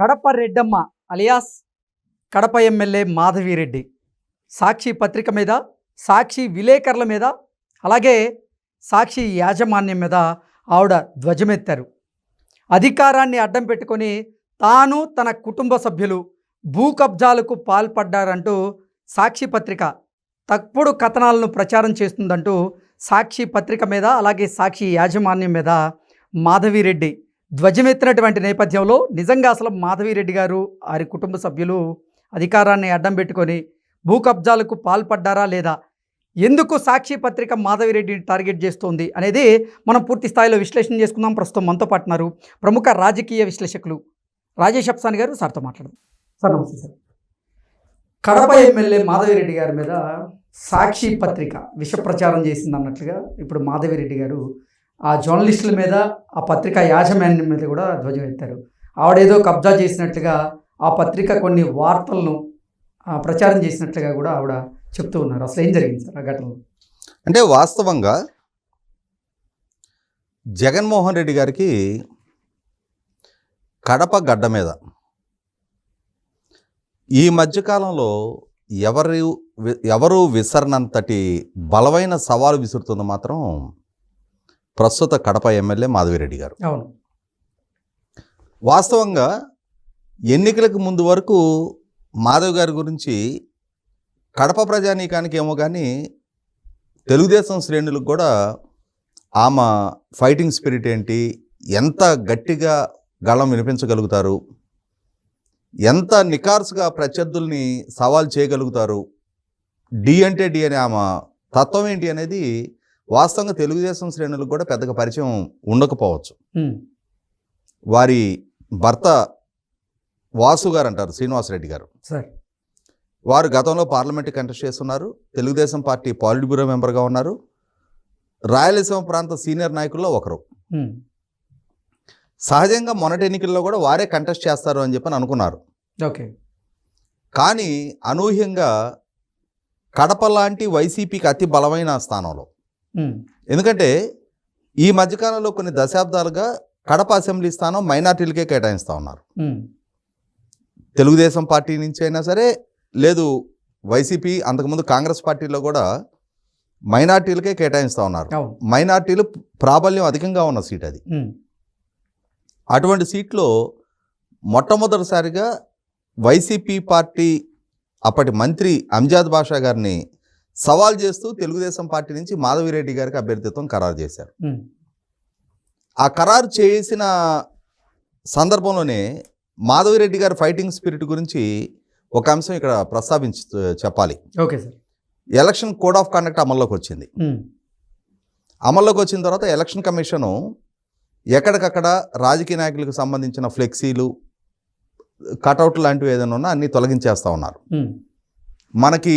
Kadapa Reddamma alias Kadapa MLA Madhavireddy. సాక్షి పత్రిక మీద సాక్షి విలేకరుల మీద అలాగే సాక్షి యాజమాన్యం మీద ఆవిడ ధ్వజమెత్తారు. అధికారాన్ని అడ్డం పెట్టుకొని తాను తన కుటుంబ సభ్యులు భూ కబ్జాలకు పాల్పడ్డారంటూ సాక్షి పత్రిక తప్పుడు కథనాలను ప్రచారం చేస్తుందంటూ సాక్షి పత్రిక మీద అలాగే సాక్షి యాజమాన్యం మీద మాధవిరెడ్డి ధ్వజమెత్తినటువంటి నేపథ్యంలో నిజంగా అసలు మాధవిరెడ్డి గారు వారి కుటుంబ సభ్యులు అధికారాన్ని అడ్డం పెట్టుకొని భూ కబ్జాలకు పాల్పడ్డారా లేదా? ఎందుకు సాక్షి పత్రిక మాధవిరెడ్డిని టార్గెట్ చేస్తోంది అనేది మనం పూర్తి స్థాయిలో విశ్లేషణ చేసుకుందాం. ప్రస్తుతం మనతో పాటున్నారు ప్రముఖ రాజకీయ విశ్లేషకులు రాజేష్ అప్సాని గారు. సార్తో మాట్లాడదాం. సార్ నమస్తే సార్. కడప ఎమ్మెల్యే మాధవిరెడ్డి గారి మీద సాక్షి పత్రిక విష ప్రచారం చేసింది అన్నట్లుగా ఇప్పుడు మాధవిరెడ్డి గారు ఆ జర్నలిస్టుల మీద ఆ పత్రిక యాజమాన్యం మీద కూడా ధ్వజం ఎత్తారు. ఆవిడేదో కబ్జా చేసినట్లుగా ఆ పత్రిక కొన్ని వార్తలను ప్రచారం చేసినట్లుగా కూడా ఆవిడ చెప్తూ ఉన్నారు. అసలు ఏం జరిగింది సార్ ఆ ఘటనలో? అంటే వాస్తవంగా జగన్మోహన్ రెడ్డి గారికి కడప గడ్డ మీద ఈ మధ్యకాలంలో ఎవరు ఎవరు విసరనంతటి బలమైన సవాలు విసురుతుంది మాత్రం ప్రస్తుత కడప ఎమ్మెల్యే మాధవిరెడ్డి గారు. అవును. వాస్తవంగా ఎన్నికలకు ముందు వరకు మాధవ్ గారి గురించి కడప ప్రజానీకానికి ఏమో కానీ తెలుగుదేశం శ్రేణులకు కూడా ఆమె ఫైటింగ్ స్పిరిట్ ఏంటి? ఎంత గట్టిగా గళం వినిపించగలుగుతారు? ఎంత నికార్సుగా ప్రత్యర్థుల్ని సవాల్ చేయగలుగుతారు? డి అంటే డి అనే ఆమె తత్వం ఏంటి అనేది వాస్తవంగా తెలుగుదేశం శ్రేణులకు కూడా పెద్దగా పరిచయం ఉండకపోవచ్చు. వారి భర్త వాసు గారు అంటారు శ్రీనివాసరెడ్డి గారు. సార్. వారు గతంలో పార్లమెంట్ కంటెస్ట్ చేస్తున్నారు. తెలుగుదేశం పార్టీ పాలిట్ బ్యూరో మెంబర్గా ఉన్నారు. రాయలసీమ ప్రాంత సీనియర్ నాయకుల్లో ఒకరు. సహజంగా మొన్నటి ఎన్నికల్లో కూడా వారే కంటెస్ట్ చేస్తారు అని చెప్పని అనుకున్నారు. ఓకే. కానీ అనూహ్యంగా కడప లాంటి వైసీపీకి అతి బలమైన స్థానంలో ఎందుకంటే ఈ మధ్యకాలంలో కొన్ని దశాబ్దాలుగా కడప అసెంబ్లీ స్థానం మైనార్టీలకే కేటాయిస్తూ ఉన్నారు. తెలుగుదేశం పార్టీ నుంచి అయినా సరే లేదు వైసీపీ అంతకుముందు కాంగ్రెస్ పార్టీలో కూడా మైనార్టీలకే కేటాయిస్తూ ఉన్నారు. మైనార్టీలు ప్రాబల్యం అధికంగా ఉన్న సీట్ అది. అటువంటి సీట్లో మొట్టమొదటిసారిగా వైసీపీ పార్టీ అప్పటి మంత్రి అంజాద్ బాషా గారిని సవాల్ చేస్తూ తెలుగుదేశం పార్టీ నుంచి మాధవిరెడ్డి గారికి అభ్యర్థిత్వం ఖరారు చేశారు. ఆ ఖరారు చేసిన సందర్భంలోనే మాధవిరెడ్డి గారి ఫైటింగ్ స్పిరిట్ గురించి ఒక అంశం ఇక్కడ ప్రస్తావించి చెప్పాలి. Okay sir. Election code of conduct అమల్లోకి వచ్చింది. అమల్లోకి వచ్చిన తర్వాత ఎలక్షన్ కమిషను ఎక్కడికక్కడ రాజకీయ నాయకులకు సంబంధించిన ఫ్లెక్సీలు కటౌట్ లాంటివి ఏదైనా ఉన్నా అన్నీ తొలగించేస్తూ ఉన్నారు. మనకి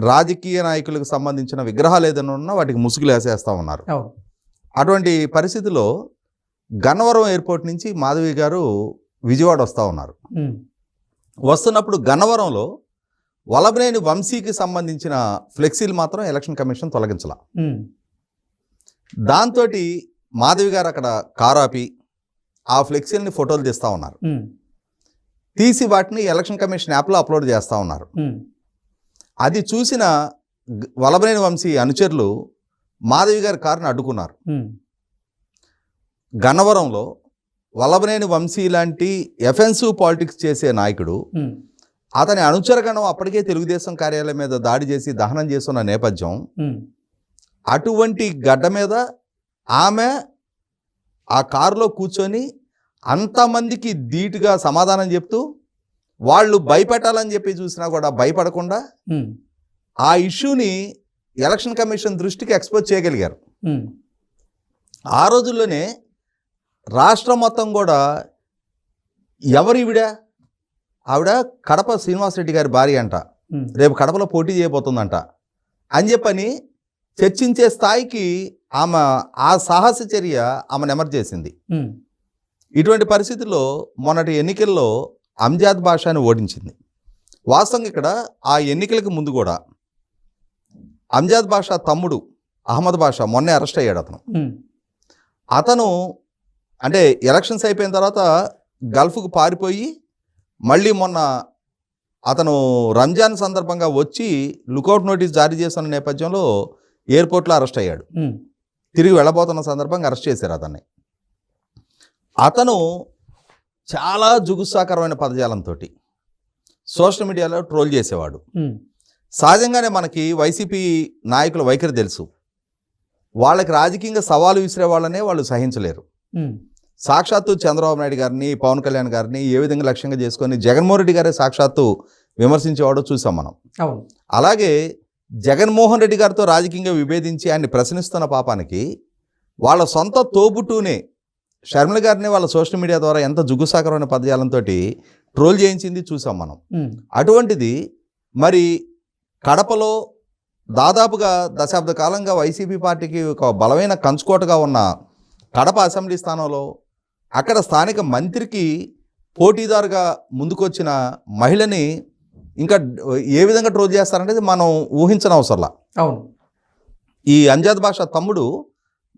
రాజకీయ నాయకులకు సంబంధించిన విగ్రహాలు ఏదైనా ఉన్నా వాటికి ముసుగులు వేసేస్తూ ఉన్నారు. అటువంటి పరిస్థితిలో గన్నవరం ఎయిర్పోర్ట్ నుంచి మాధవి గారు విజయవాడ వస్తూ ఉన్నారు. వస్తున్నప్పుడు గన్నవరంలో వలబనేని వంశీకి సంబంధించిన ఫ్లెక్సీలు మాత్రం ఎలక్షన్ కమిషన్ తొలగించాల. దాంతో మాధవి గారు అక్కడ కారు ఆపి ఆ ఫ్లెక్సీలని ఫోటోలు తీస్తూ ఉన్నారు. తీసి వాటిని ఎలక్షన్ కమిషన్ యాప్లో అప్లోడ్ చేస్తూ ఉన్నారు. అది చూసిన వలబనేని వంశీ అనుచరులు మాధవి గారి కారుని అడ్డుకున్నారు. గన్నవరంలో వల్లభనేని వంశీ లాంటి ఎఫెన్సివ్ పాలిటిక్స్ చేసే నాయకుడు అతని అనుచరగణం అప్పటికే తెలుగుదేశం కార్యాలయం మీద దాడి చేసి దహనం చేస్తున్న నేపథ్యం అటువంటి గడ్డ మీద ఆమె ఆ కారులో కూర్చొని అంతమందికి ధీటుగా సమాధానం చెప్తూ వాళ్ళు భయపెట్టాలని చెప్పి చూసినా కూడా భయపడకుండా ఆ ఇష్యూని ఎలక్షన్ కమిషన్ దృష్టికి ఎక్స్పోజ్ చేయగలిగారు. ఆ రోజుల్లోనే రాష్ట్రం మొత్తం కూడా ఎవరివిడ ఆవిడ కడప శ్రీనివాసరెడ్డి గారి భార్య అంట. రేపు కడపలో పోటీ చేయబోతుందంట. అని చెప్పని చర్చించే స్థాయికి ఆమె ఆ సాహస చర్య ఆమె నెమరు చేసింది. ఇటువంటి పరిస్థితుల్లో మొన్నటి ఎన్నికల్లో అంజాద్ బాషాని ఓడించింది. వాస్తవంగా ఇక్కడ ఆ ఎన్నికలకు ముందు కూడా అంజాద్ బాషా తమ్ముడు అహ్మద్ బాషా మొన్నే అరెస్ట్ అయ్యాడు అతను. అతను అంటే ఎలక్షన్స్ అయిపోయిన తర్వాత గల్ఫ్కు పారిపోయి మళ్ళీ మొన్న అతను రంజాన్ సందర్భంగా వచ్చి లుకౌట్ నోటీస్ జారీ చేస్తున్న నేపథ్యంలో ఎయిర్పోర్ట్లో అరెస్ట్ అయ్యాడు. తిరిగి వెళ్ళబోతున్న సందర్భంగా అరెస్ట్ చేశారు అతన్ని. అతను చాలా జుగుత్సాకరమైన పదజాలంతో సోషల్ మీడియాలో ట్రోల్ చేసేవాడు. సహజంగానే మనకి వైసీపీ నాయకుల వైఖరి తెలుసు. వాళ్ళకి రాజకీయంగా సవాలు విసిరే వాళ్ళనే వాళ్ళు సహించలేరు. సాక్షాత్తు చంద్రబాబు నాయుడు గారిని పవన్ కళ్యాణ్ గారిని ఏ విధంగా లక్ష్యంగా చేసుకొని జగన్మోహన్ రెడ్డి గారే సాక్షాత్తు విమర్శించేవాడో చూసాం మనం. అలాగే జగన్మోహన్ రెడ్డి గారితో రాజకీయంగా విభేదించి ఆయన్ని ప్రశ్నిస్తున్న పాపానికి వాళ్ళ సొంత తోబుట్టునే షర్మిల గారిని వాళ్ళ సోషల్ మీడియా ద్వారా ఎంత జుగుసాకరమైన పదజాలంతో ట్రోల్ చేయించింది చూసాం మనం. అటువంటిది మరి కడపలో దాదాపుగా దశాబ్ద కాలంగా వైసీపీ పార్టీకి ఒక బలమైన కంచుకోటగా ఉన్న కడప అసెంబ్లీ స్థానంలో అక్కడ స్థానిక మంత్రికి పోటీదారుగా ముందుకొచ్చిన మహిళని ఇంకా ఏ విధంగా ట్రోల్ చేస్తారంటే మనం ఊహించని అవసరంలా అవును. ఈ అంజాద్ భాష తమ్ముడు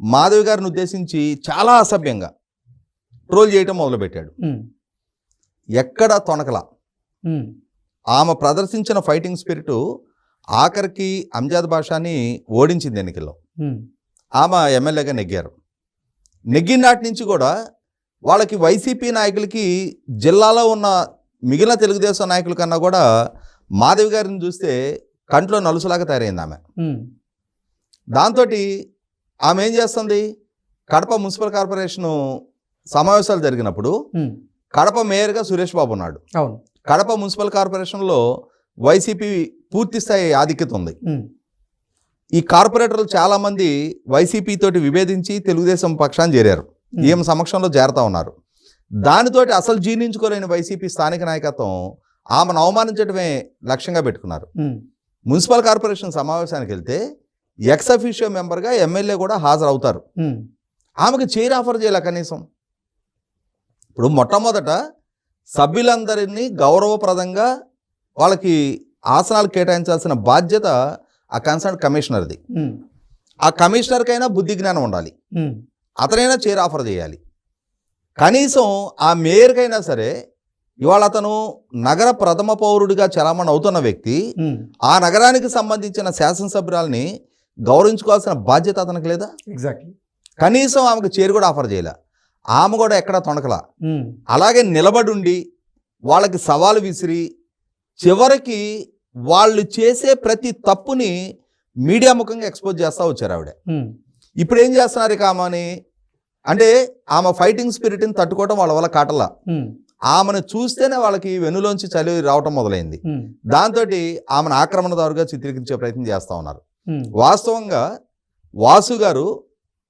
మాధవి గారిని ఉద్దేశించి చాలా అసభ్యంగా ట్రోల్ చేయటం మొదలుపెట్టాడు. ఎక్కడ తొనకల. ఆమె ప్రదర్శించిన ఫైటింగ్ స్పిరిట్ ఆఖరికి అంజాద్ భాషాని ఓడించింది ఎన్నికల్లో. ఆమె ఎమ్మెల్యేగా నెగ్గారు. నెగ్గిన నాటి నుంచి కూడా వాళ్ళకి వైసీపీ నాయకులకి జిల్లాలో ఉన్న మిగిలిన తెలుగుదేశం నాయకుల కన్నా కూడా మాధవి గారిని చూస్తే కంట్లో నలుసులాగా తయారైంది ఆమె. దాంతో ఆమె ఏం చేస్తుంది? కడప మున్సిపల్ కార్పొరేషను సమావేశాలు జరిగినప్పుడు కడప మేయర్గా సురేష్ బాబు ఉన్నాడు. అవును. కడప మున్సిపల్ కార్పొరేషన్లో వైసీపీ పూర్తి స్థాయి ఆధిక్యత ఉంది. ఈ కార్పొరేటర్లు చాలామంది వైసీపీ తోటి విభేదించి తెలుగుదేశం పక్షాన్ని చేరారు. ఈమె సమక్షంలో చేరుతా ఉన్నారు. దానితోటి అసలు జీర్ణించుకోలేని వైసీపీ స్థానిక నాయకత్వం ఆమెను అవమానించడమే లక్ష్యంగా పెట్టుకున్నారు. మున్సిపల్ కార్పొరేషన్ సమావేశానికి వెళ్తే ఎక్స్ అఫీషియో మెంబర్గా ఎమ్మెల్యే కూడా హాజరవుతారు. ఆమెకు చైర్ ఆఫర్ చేయాల కనీసం. ఇప్పుడు మొట్టమొదట సభ్యులందరినీ గౌరవప్రదంగా వాళ్ళకి ఆసనాలు కేటాయించాల్సిన బాధ్యత ఆ కన్సర్న్ కమిషనర్ది. ఆ కమిషనర్కైనా బుద్ధి జ్ఞానం ఉండాలి. అతనైనా చైర్ ఆఫర్ చేయాలి. కనీసం ఆ మేయర్కైనా సరే ఇవాళ అతను నగర ప్రథమ పౌరుడిగా చలామణి అవుతున్న వ్యక్తి ఆ నగరానికి సంబంధించిన శాసనసభ్యురాల్ని గౌరవించుకోవాల్సిన బాధ్యత అతనికి లేదా? ఎగ్జాక్ట్లీ కనీసం ఆమెకు చైర్ కూడా ఆఫర్ చేయలే. ఆమె కూడా ఎక్కడ తొణకలా. ఉమ్, అలాగే నిలబడుండి వాళ్ళకి సవాలు విసిరి చివరికి వాళ్ళు చేసే ప్రతి తప్పుని మీడియా ముఖంగా ఎక్స్పోజ్ చేస్తూ వచ్చారు ఆవిడ. ఉమ్, ఇప్పుడు ఏం చేస్తున్నారు ఇక ఆమెని? అంటే ఆమె ఫైటింగ్ స్పిరిట్ని తట్టుకోవడం వాళ్ళ వల్ల కాటలా ఉమ్, ఆమెను చూస్తేనే వాళ్ళకి వెన్నులోంచి చలి రావటం మొదలైంది. దాంతో ఆమెను ఆక్రమణదారుగా చిత్రీకరించే ప్రయత్నం చేస్తూ ఉన్నారు. వాస్తవంగా వాసు గారు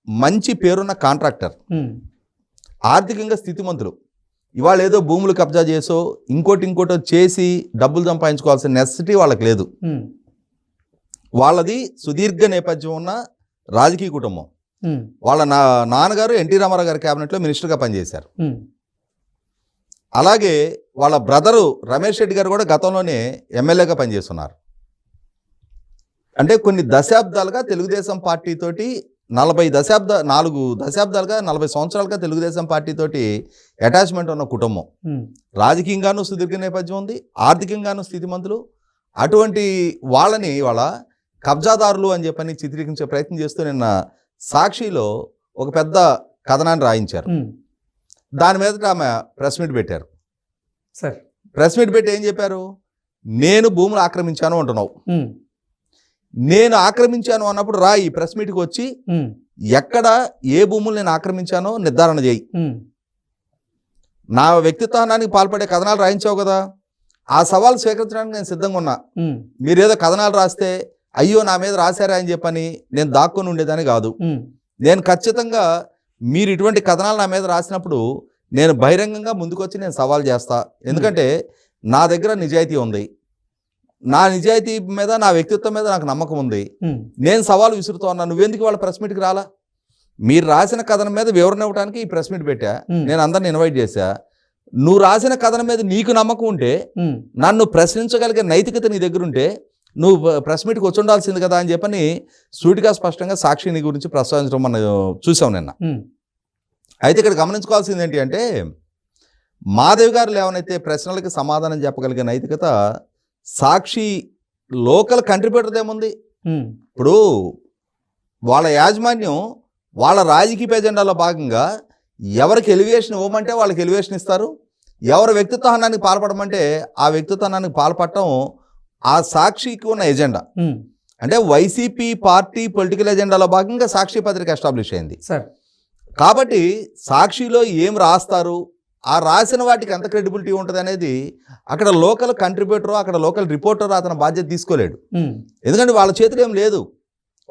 మంచి పేరున్న కాంట్రాక్టర్. ఉమ్, ఆర్థికంగా స్థితిమంతులు. ఇవాళ ఏదో భూములు కబ్జా చేసో ఇంకోటి ఇంకోటో చేసి డబ్బులు సంపాదించుకోవాల్సిన నెసెసిటీ వాళ్ళకి లేదు. ఉమ్, వాళ్ళది సుదీర్ఘ నేపథ్యం ఉన్న రాజకీయ కుటుంబం. వాళ్ళ నా నాన్నగారు ఎన్టీ రామారావు గారి క్యాబినెట్లో మినిస్టర్గా పనిచేశారు. అలాగే వాళ్ళ బ్రదరు రమేష్ రెడ్డి గారు కూడా గతంలోనే ఎమ్మెల్యేగా పనిచేస్తున్నారు. అంటే కొన్ని దశాబ్దాలుగా తెలుగుదేశం పార్టీతోటి నలభై దశాబ్ద నాలుగు దశాబ్దాలుగా నలభై సంవత్సరాలుగా తెలుగుదేశం పార్టీతోటి అటాచ్మెంట్ ఉన్న కుటుంబం. రాజకీయంగానూ సుదీర్ఘ నేపథ్యం ఉంది ఆర్థికంగానూ స్థితిమంతులు. అటువంటి వాళ్ళని వాళ్ళ కబ్జాదారులు అని చెప్పని చిత్రీకరించే ప్రయత్నం చేస్తూ నిన్న సాక్షిలో ఒక పెద్ద కథనాన్ని రాయించారు. దాని మీద ఆమె ప్రెస్ మీట్ పెట్టారు. సరే. ప్రెస్ మీట్ పెట్టి ఏం చెప్పారు? నేను భూములు ఆక్రమించాను అంటున్నావు. నేను ఆక్రమించాను అన్నప్పుడు రా ఈ ప్రెస్ మీట్కి వచ్చి ఎక్కడ ఏ భూములు నేను ఆక్రమించానో నిర్ధారణ చేయి. నా వ్యక్తిత్వానికి పాల్పడే కథనాలు రాయించావు కదా. ఆ సవాల్ స్వీకరించడానికి నేను సిద్ధంగా ఉన్నా. మీరేదో కథనాలు రాస్తే అయ్యో నా మీద రాశారా అని చెప్పని నేను దాక్కుని ఉండేదని కాదు. నేను ఖచ్చితంగా మీరు ఇటువంటి కథనాలు నా మీద రాసినప్పుడు నేను బహిరంగంగా ముందుకొచ్చి నేను సవాల్ చేస్తా. ఎందుకంటే నా దగ్గర నిజాయితీ ఉంది. నా నిజాయితీ మీద నా వ్యక్తిత్వం మీద నాకు నమ్మకం ఉంది. నేను సవాల్ విసురుతా ఉన్నా నువ్వెందుకు వాళ్ళ ప్రెస్ మీట్కి రాలా? మీరు రాసిన కథనం మీద వివరణ ఇవ్వడానికి ఈ ప్రెస్ మీట్ పెట్టా. నేను అందరిని ఇన్వైట్ చేశా. నువ్వు రాసిన కథనం మీద నీకు నమ్మకం ఉంటే నన్ను ప్రశ్నించగలిగే నైతికత నీ దగ్గర ఉంటే నువ్వు ప్రెస్ మీట్కి వచ్చి ఉండాల్సింది కదా అని చెప్పని సూటిగా స్పష్టంగా సాక్షిని గురించి ప్రస్తావించడం మనం చూసాం నిన్న. అయితే ఇక్కడ గమనించుకోవాల్సింది ఏంటి అంటే మాధవి గారు లేవనైతే ప్రశ్నలకి సమాధానం చెప్పగలిగే నైతికత సాక్షి లోకల్ కంట్రిబ్యూటర్ ఏముంది ఇప్పుడు వాళ్ళ యాజమాన్యం వాళ్ళ రాజకీయ ఎజెండాలో భాగంగా ఎవరికి ఎలివేషన్ ఇవ్వమంటే వాళ్ళకి ఎలివేషన్ ఇస్తారు. ఎవరి వ్యక్తిత్వానికి పాల్పడమంటే ఆ వ్యక్తిత్వానికి పాల్పడటం ఆ సాక్షికి ఉన్న ఎజెండా. అంటే వైసీపీ పార్టీ పొలిటికల్ ఎజెండాలో భాగంగా సాక్షి పత్రిక ఎస్టాబ్లిష్ అయింది. సార్. కాబట్టి సాక్షిలో ఏం రాస్తారు? ఆ రాసిన వాటికి ఎంత క్రెడిబిలిటీ ఉంటుంది అనేది అక్కడ లోకల్ కంట్రిబ్యూటర్ అక్కడ లోకల్ రిపోర్టర్ అతను బాధ్యత తీసుకోలేడు. ఎందుకంటే వాళ్ళ చేతిలో ఏం లేదు.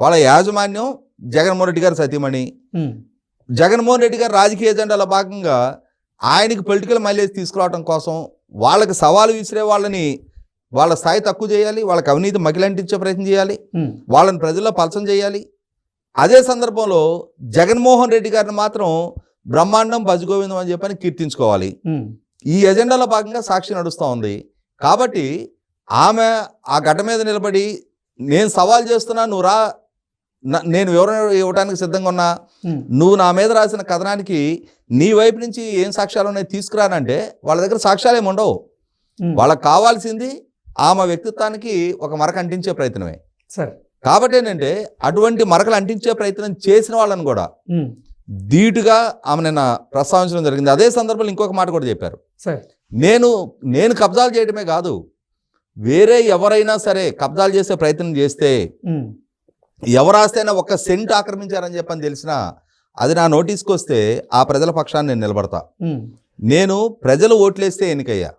వాళ్ళ యాజమాన్యం జగన్మోహన్ రెడ్డి గారు సతీమణి. జగన్మోహన్ రెడ్డి గారు రాజకీయ ఎజెండాలో భాగంగా ఆయనకి పొలిటికల్ మైలేజ్ తీసుకురావడం కోసం వాళ్ళకి సవాలు విసిరే వాళ్ళని వాళ్ళ స్థాయి తక్కువ చేయాలి వాళ్ళకి అవినీతి మకిలంటించే ప్రయత్నం చేయాలి వాళ్ళని ప్రజల్లో పలసం చేయాలి. అదే సందర్భంలో జగన్మోహన్ రెడ్డి గారిని మాత్రం బ్రహ్మాండం భజగోవిందం అని చెప్పని కీర్తించుకోవాలి. ఈ ఎజెండాలో భాగంగా సాక్షి నడుస్తూ ఉంది. కాబట్టి ఆమె ఆ గడ్డ మీద నిలబడి నేను సవాల్ చేస్తున్నా నువ్వు రా నేను వివరణ ఇవ్వడానికి సిద్ధంగా ఉన్నా. నువ్వు నా మీద రాసిన కథనానికి నీ వైపు నుంచి ఏం సాక్ష్యాలు ఉన్నాయి తీసుకురానంటే వాళ్ళ దగ్గర సాక్ష్యాలు ఏమి ఉండవు. వాళ్ళకి కావాల్సింది ఆమె వ్యక్తిత్వానికి ఒక మరక అంటించే ప్రయత్నమే. సార్. కాబట్టి ఏంటంటే అటువంటి మరకలు అంటించే ప్రయత్నం చేసిన వాళ్ళని కూడా ధీటుగా ఆమె నిన్న ప్రస్తావించడం జరిగింది. అదే సందర్భంలో ఇంకొక మాట కూడా చెప్పారు. సార్. నేను నేను కబ్జాలు చేయడమే కాదు వేరే ఎవరైనా సరే కబ్జాలు చేసే ప్రయత్నం చేస్తే ఉమ్, ఎవరాస్తైనా ఒక్క సెంట్ ఆక్రమించారని చెప్పని తెలిసినా అది నా నోటీస్కి వస్తే ఆ ప్రజల పక్షాన్ని నేను నిలబడతా. నేను ప్రజలు ఓట్లేస్తే ఎన్నికయ్యా?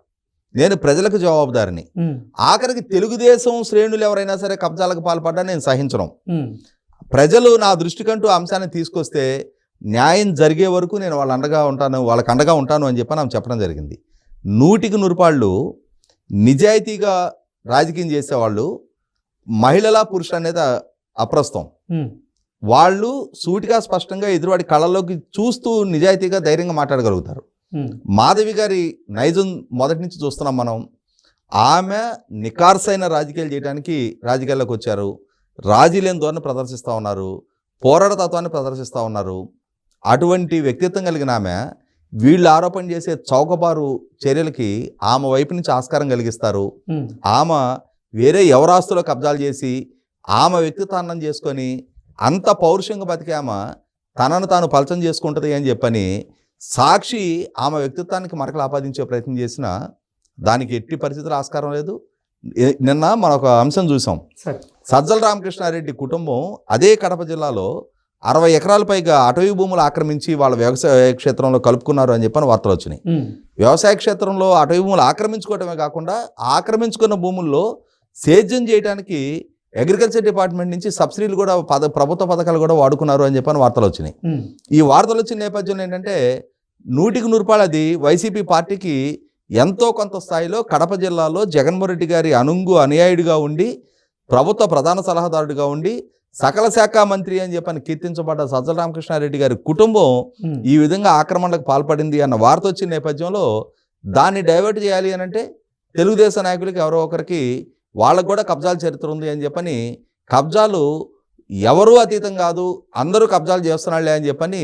నేను ప్రజలకు జవాబుదారిని. ఆఖరికి తెలుగుదేశం శ్రేణులు ఎవరైనా సరే కబ్జాలకు పాల్పడ్డా నేను సహించడం ప్రజలు నా దృష్టికంటూ అంశాన్ని తీసుకొస్తే న్యాయం జరిగే వరకు నేను వాళ్ళ అండగా ఉంటాను వాళ్ళకి అండగా ఉంటాను అని చెప్పి నాకు చెప్పడం జరిగింది. నూటికి నూరుపాళ్ళు నిజాయితీగా రాజకీయం చేసేవాళ్ళు మహిళల పురుషులు అనేది అప్రస్తుతం. వాళ్ళు సూటిగా స్పష్టంగా ఎదురువాడి కళ్ళలోకి చూస్తూ నిజాయితీగా ధైర్యంగా మాట్లాడగలుగుతారు. మాధవి గారి నైజం మొదటి నుంచి చూస్తున్నాం మనం. ఆమె నికార్సైన రాజకీయాలు చేయడానికి రాజకీయాల్లోకి వచ్చారు. రాజీ లేని ధోరణి ప్రదర్శిస్తూ ఉన్నారు. పోరాట తత్వాన్ని ప్రదర్శిస్తూ ఉన్నారు. అటువంటి వ్యక్తిత్వం కలిగిన ఆమె వీళ్ళు ఆరోపణ చేసే చౌకబారు చర్యలకి ఆమె వైపు నుంచి ఆస్కారం కలిగిస్తారు. ఆమె వేరే ఎవరాస్తులో కబ్జాలు చేసి ఆమె వ్యక్తిత్వాన్నం చేసుకొని అంత పౌరుషంగా బతికే ఆమె తనను తాను పలచం చేసుకుంటుంది అని చెప్పని సాక్షి ఆమె వ్యక్తిత్వానికి మరకలు ఆపాదించే ప్రయత్నం చేసినా దానికి ఎట్టి పరిస్థితులు ఆస్కారం లేదు. నిన్న మనం ఒక అంశం చూసాం. సజ్జల రామకృష్ణారెడ్డి కుటుంబం అదే కడప జిల్లాలో అరవై ఎకరాల పైగా అటవీ భూములు ఆక్రమించి వాళ్ళ వ్యవసాయ క్షేత్రంలో కలుపుకున్నారు అని చెప్పని వార్తలు వచ్చినాయి. వ్యవసాయ క్షేత్రంలో అటవీ భూములు ఆక్రమించుకోవడమే కాకుండా ఆక్రమించుకున్న భూముల్లో సేద్యం చేయడానికి అగ్రికల్చర్ డిపార్ట్మెంట్ నుంచి సబ్సిడీలు కూడా పద ప్రభుత్వ పథకాలు కూడా వాడుకున్నారు అని చెప్పని వార్తలు వచ్చినాయి. ఈ వార్తలు వచ్చిన నేపథ్యంలో ఏంటంటే నూటికి నూరుపాలు అది వైసీపీ పార్టీకి ఎంతో కొంత స్థాయిలో కడప జిల్లాలో జగన్మోహన్ రెడ్డి గారి అనుంగు అనుయాయుడిగా ఉండి ప్రభుత్వ ప్రధాన సలహాదారుడిగా ఉండి సకల శాఖ మంత్రి అని చెప్పని కీర్తించబడ్డ సజ్జల రామకృష్ణారెడ్డి గారి కుటుంబం ఈ విధంగా ఆక్రమణలకు పాల్పడింది అన్న వార్త వచ్చిన నేపథ్యంలో దాన్ని డైవర్ట్ చేయాలి అని అంటే తెలుగుదేశం నాయకులకి ఎవరో ఒకరికి వాళ్ళకు కూడా కబ్జాల చరిత్ర ఉంది అని చెప్పని కబ్జాలు ఎవరూ అతీతం కాదు అందరూ కబ్జాలు చేస్తున్నాళ్ళే అని చెప్పని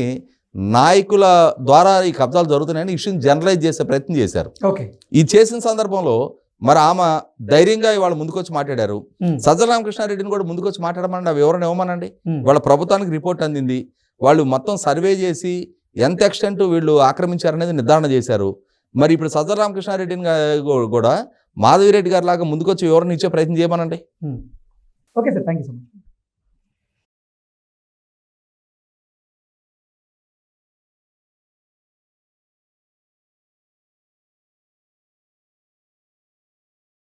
నాయకుల ద్వారా ఈ కబ్జాలు జరుగుతున్నాయని ఇష్యూని జనరలైజ్ చేసే ప్రయత్నం చేశారు. ఓకే. ఈ చేసిన సందర్భంలో మరి ఆమె ధైర్యంగా ఇవాళ ముందుకొచ్చి మాట్లాడారు. సజ్జల రామకృష్ణారెడ్డిని కూడా ముందుకొచ్చి మాట్లాడమని ఆ వివరణ ఇవ్వమనండి. వాళ్ళ ప్రభుత్వానికి రిపోర్ట్ అందింది. వాళ్ళు మొత్తం సర్వే చేసి ఎంత ఎక్స్టెంట్ వీళ్ళు ఆక్రమించారనేది నిర్ధారణ చేశారు. మరి ఇప్పుడు సజ్జల రామకృష్ణారెడ్డిని కూడా మాధవిరెడ్డి గారి లాగా ముందుకొచ్చి వివరణ ఇచ్చే ప్రయత్నం చేయమనండి. Okay sir thank you so much.